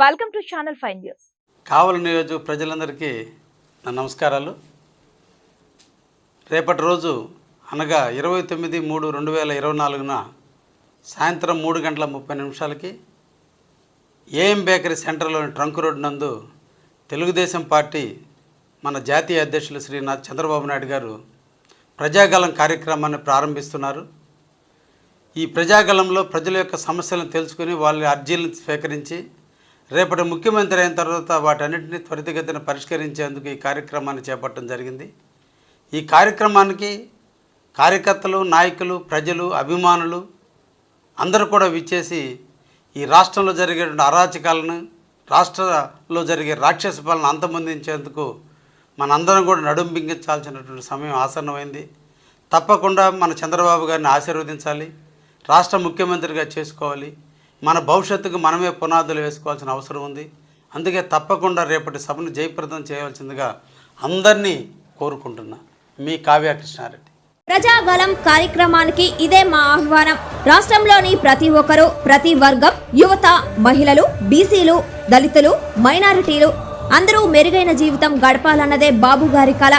Welcome to channel five news Kavali నియోజక ప్రజలందరికీ నా నమస్కారాలు. రేపటి రోజు అనగా ఇరవై తొమ్మిది మూడు రెండు వేల ఇరవై నాలుగున సాయంత్రం మూడు గంటల ముప్పై నిమిషాలకి ఏఎం బేకరీ సెంటర్లోని ట్రంక్ రోడ్ నందు తెలుగుదేశం పార్టీ మన జాతీయ అధ్యక్షులు శ్రీ చంద్రబాబు నాయుడు గారు ప్రజాగలం కార్యక్రమాన్ని ప్రారంభిస్తున్నారు. ఈ ప్రజాగలంలో ప్రజల యొక్క సమస్యలను తెలుసుకుని వాళ్ళ అర్జీలను స్వీకరించి రేపటి ముఖ్యమంత్రి అయిన తర్వాత వాటన్నిటిని త్వరితగతిన పరిష్కరించేందుకు ఈ కార్యక్రమాన్ని చేపట్టడం జరిగింది. ఈ కార్యక్రమానికి కార్యకర్తలు నాయకులు ప్రజలు అభిమానులు అందరూ కూడా విచ్చేసి ఈ రాష్ట్రంలో జరిగేటువంటి అరాచకాలను రాష్ట్రంలో జరిగే రాక్షస పాలన అంతమొందించేందుకు మనందరం కూడా నడుంబింగించాల్సినటువంటి సమయం ఆసన్నమైంది. తప్పకుండా మన చంద్రబాబు గారిని ఆశీర్వదించాలి. రాష్ట్ర ముఖ్యమంత్రిగా చేసుకోవాలి. మన భవిష్యత్తుకు మనమే పునాదులు వేసుకోవాల్సిన అవసరం ఉంది. అందుకే తప్పకుండా రేపటి సభను జయప్రదం చేయవలసిందిగా అందరినీ కోరుకుంటున్నా. మీ కావ్య కృష్ణారెడ్డి. ప్రజాగలం కార్యక్రమానికి ఇదే మా ఆహ్వానం. రాష్ట్రంలోని ప్రతి ఒక్కరూ ప్రతి వర్గం యువత మహిళలు బీసీలు దళితులు మైనారిటీలు అందరూ మెరుగైన జీవితం గడపాలన్నదే బాబు గారి కళ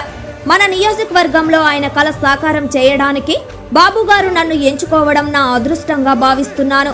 మన నియోజకవర్గంలో ఆయన కళ సాకారం చేయడానికి బాబు గారు నన్ను ఎంచుకోవడం నా అదృష్టంగా భావిస్తున్నాను.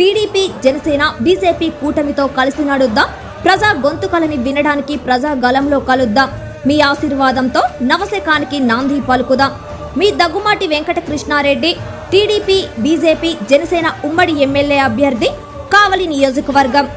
టీడీపీ జనసేన బీజేపీ కూటమితో కలిసి నడుద్దాం. ప్రజా గొంతుకలని వినడానికి ప్రజా గలంలో కలుద్దాం. మీ ఆశీర్వాదంతో నవశకానికి నాంది పలుకుదాం. మీ దగ్గుమాటి వెంకటకృష్ణారెడ్డి టీడీపీ బీజేపీ జనసేన ఉమ్మడి ఎమ్మెల్యే అభ్యర్థి కావలి నియోజకవర్గం.